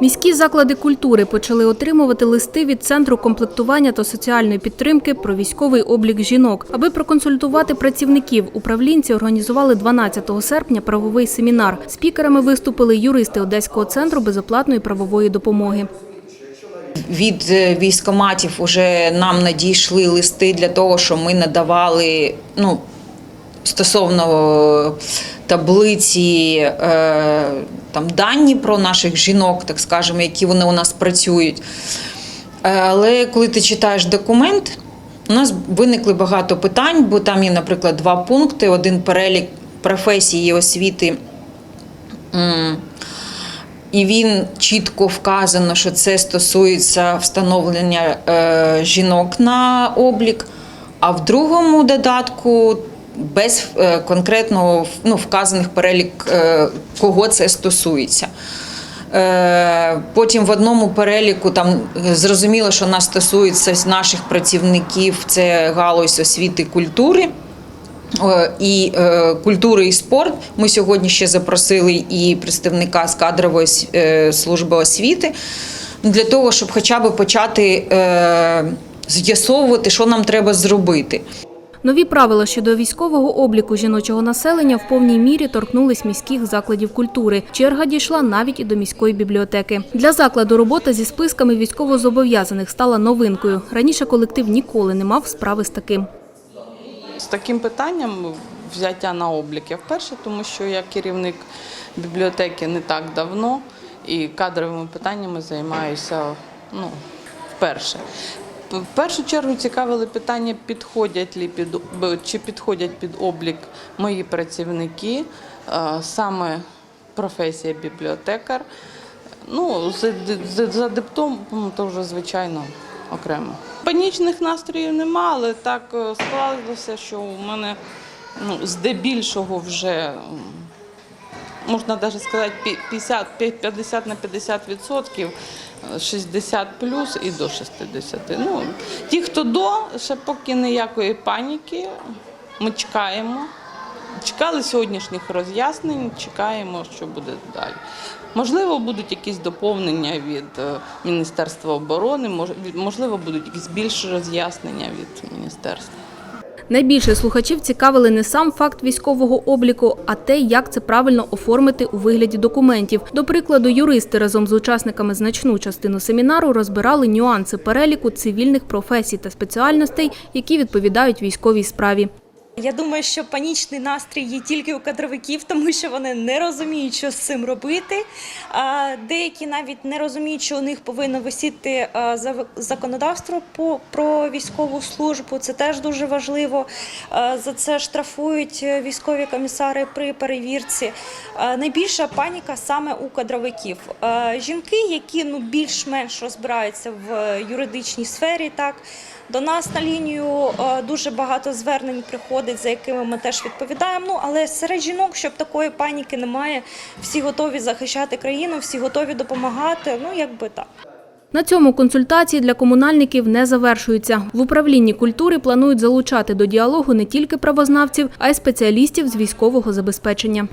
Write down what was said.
Міські заклади культури почали отримувати листи від Центру комплектування та соціальної підтримки про військовий облік жінок. Аби проконсультувати працівників, управлінці організували 12 серпня правовий семінар. Спікерами виступили юристи Одеського центру безоплатної правової допомоги. Від е, військоматів вже нам надійшли листи для того, щоб ми надавали ну, стосовно таблиці е, там, дані про наших жінок, так скажемо, які вони у нас працюють. Але коли ти читаєш документ, у нас виникли багато питань, бо там є, наприклад, два пункти: один перелік професії освіти. І він чітко вказано, що це стосується встановлення е, жінок на облік. А в другому додатку без е, конкретного ну, вказаних перелік, е, кого це стосується. Е, Потім в одному переліку там зрозуміло, що нас стосується наших працівників, це галузь освіти культури. І культури і спорт. Ми сьогодні ще запросили і представника з кадрової служби освіти для того, щоб хоча б почати з'ясовувати, що нам треба зробити. Нові правила щодо військового обліку жіночого населення в повній мірі торкнулись міських закладів культури. Черга дійшла навіть і до міської бібліотеки. Для закладу робота зі списками військовозобов'язаних стала новинкою. Раніше колектив ніколи не мав справи з таким. З таким питанням взяття на облік я вперше, тому що я керівник бібліотеки не так давно і кадровими питаннями займаюся ну, вперше. В першу чергу цікавили питання, підходять ли під чи підходять під облік мої працівники, е, саме професія бібліотекар. Ну, за, за дипломом то вже звичайно окремо. Панічних настроїв нема, але так е, склалося, що у мене ну, здебільшого вже можна навіть сказати 50, 50 на 50 відсотків, е, 60 плюс і до 60. Ну, ті, хто до, ще поки ніякої паніки, ми чекаємо. Чекали сьогоднішніх роз'яснень, чекаємо, що буде далі. Можливо, будуть якісь доповнення від е, Міністерства оборони, можливо, будуть якісь більші роз'яснення від міністерства. Найбільше слухачів цікавили не сам факт військового обліку, а те, як це правильно оформити у вигляді документів. До прикладу, юристи разом з учасниками значну частину семінару розбирали нюанси переліку цивільних професій та спеціальностей, які відповідають військовій справі. Я думаю, що панічний настрій є тільки у кадровиків, тому що вони не розуміють, що з цим робити. Деякі навіть не розуміють, що у них повинно висіти законодавство про військову службу. Це теж дуже важливо. За це штрафують е, військові комісари при перевірці. Найбільша паніка саме у кадровиків. Жінки, які ну більш-менш розбираються в е, юридичній сфері, так. До нас на лінію е, дуже багато звернень приходить, за якими ми теж відповідаємо. Ну але серед жінок, щоб такої паніки немає, всі готові захищати країну, всі готові допомагати. Ну якби так. На цьому консультації для комунальників не завершуються. В управлінні культури планують залучати до діалогу не тільки правознавців, а й спеціалістів з військового забезпечення.